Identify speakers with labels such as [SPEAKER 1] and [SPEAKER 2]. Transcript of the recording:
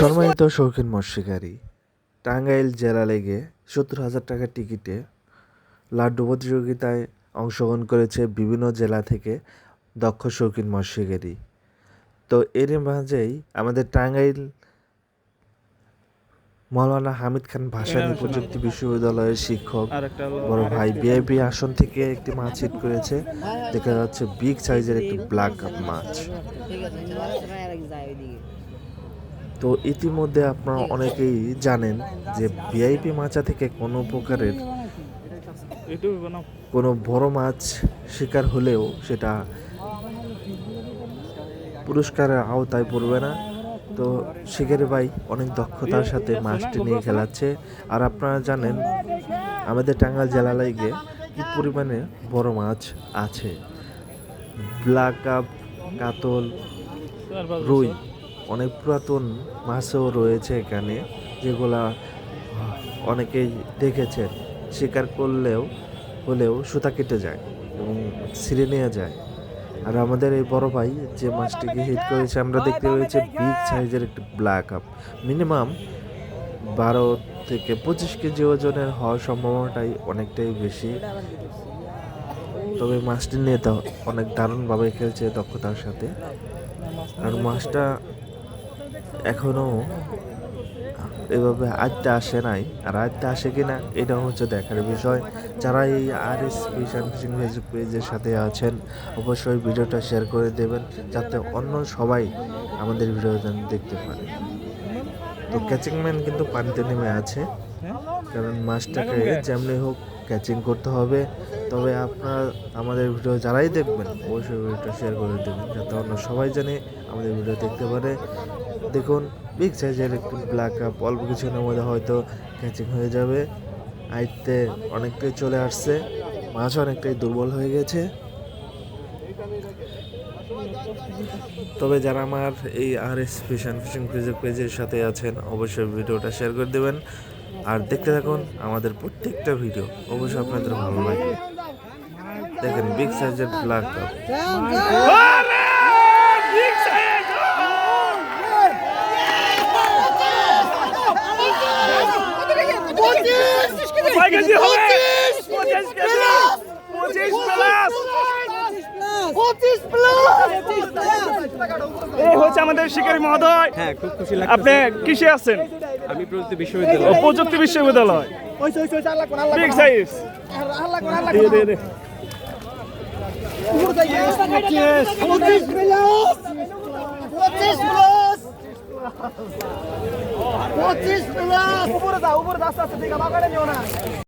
[SPEAKER 1] সম্মানিত শৌখিন মৎস্যকারী, টাঙ্গাইল জেলা লেগে সত্তর হাজার টাকার টিকিটে লাড্ডু প্রতিযোগিতায় অংশগ্রহণ করেছে বিভিন্ন জেলা থেকে দক্ষ শৌখিন মৎস্যকারী। তো এর মাঝেই আমাদের টাঙ্গাইল মৌলানা হামিদ খান ভাসানী প্রযুক্তি বিশ্ববিদ্যালয়ের শিক্ষক। বড় ভাই বিআইপি আসন থেকে একটি মাছ হিট করেছে। দেখা যাচ্ছে বিগ সাইজের একটি ব্ল্যাক মাছ। তো ইতিমধ্যে আপনারা অনেকেই জানেন যে ভিআইপি মাচা থেকে কোনো প্রকারের কোনো বড় মাছ শিকার হলেও সেটা পুরস্কারের আওতায় পড়বে না। তো শিকারি ভাই অনেক দক্ষতার সাথে মাছটি নিয়ে খেলাচ্ছে। আর আপনারা জানেন, আমাদের টাঙ্গাইল জেলা লাইগে কি পরিমাণে বড় মাছ আছে। ব্ল্যাক কাপ কাতল, রুই, অনেক পুরাতন মাছও রয়েছে এখানে, যেগুলা অনেকেই দেখেছেন। শিকার করলেও, হলেও সুতা কেটে যায় এবং ছিঁড়ে নেওয়া যায়। আর আমাদের এই বড় ভাই যে মাছটিকে হিট করেছে, আমরা দেখতে পেয়েছি বিগ সাইজের একটি ব্ল্যাক আপ মিনিমাম বারো থেকে পঁচিশ কেজি ওজনের হওয়ার সম্ভাবনাটাই অনেকটাই বেশি। তবে মাছটি নিয়ে অনেক দারুণভাবে খেলছে দক্ষতার সাথে। আর মাছটা এখনও এভাবে আয়তে আসে নাই। আর আয়তে আসে কিনা এটা হচ্ছে দেখার বিষয়। যারা এই আর এস ফিশন ফিশিং ফেসবুক পেজের সাথে আছেন অবশ্যই ভিডিওটা শেয়ার করে দেবেন যাতে অন্য সবাই আমাদের ভিডিও দেখতে পারে। তো ক্যাচিং ম্যান কিন্তু পানিতে নেমে আছে। কারণ মাছটাকে যেমনি হোক ক্যাচিং করতে হবে। তবে আপনারা, আমাদের ভিডিও যারাই দেখবেন, অবশ্যই ভিডিওটা শেয়ার করে দেবেন, যাতে অন্য সবাই জানে, আমাদের ভিডিও দেখতে পারে। দেখুন বিগ সাইজের একটু ব্ল্যাক কাপ অল্প কিছুক্ষণের মধ্যে হয়তো ক্যাচিং হয়ে যাবে। আইতে অনেকটাই চলে আসছে, মাছ অনেকটাই দুর্বল হয়ে গেছে। তবে যারা আমার এই আর এস ফিশন ফিশিং পেজের পেজের সাথে আছেন, অবশ্যই ভিডিওটা শেয়ার করে দেবেন। আর দেখতে থাকুন আমাদের প্রত্যেকটা ভিডিও। অবশ্যই আপনাদের ভালো লাগবে। দেখেন বিগ সাইজের ব্ল্যাক কাপ।
[SPEAKER 2] এই হচ্ছে আমাদের শিকারী মহোদয়।
[SPEAKER 3] হ্যাঁ খুব খুশি
[SPEAKER 2] আপনি কিসে আছেন?
[SPEAKER 3] আমি প্রযুক্তি
[SPEAKER 2] ও,
[SPEAKER 3] বিশ্ববিদ্যালয়
[SPEAKER 2] প্রযুক্তি বিশ্ববিদ্যালয়। বিগ সাইজ দিয়ে দিয়ে দে
[SPEAKER 4] পঁচিশ প্লাস উপরে দাও উপরে আস্তে আস্তে দিকে বাগানে নিও না।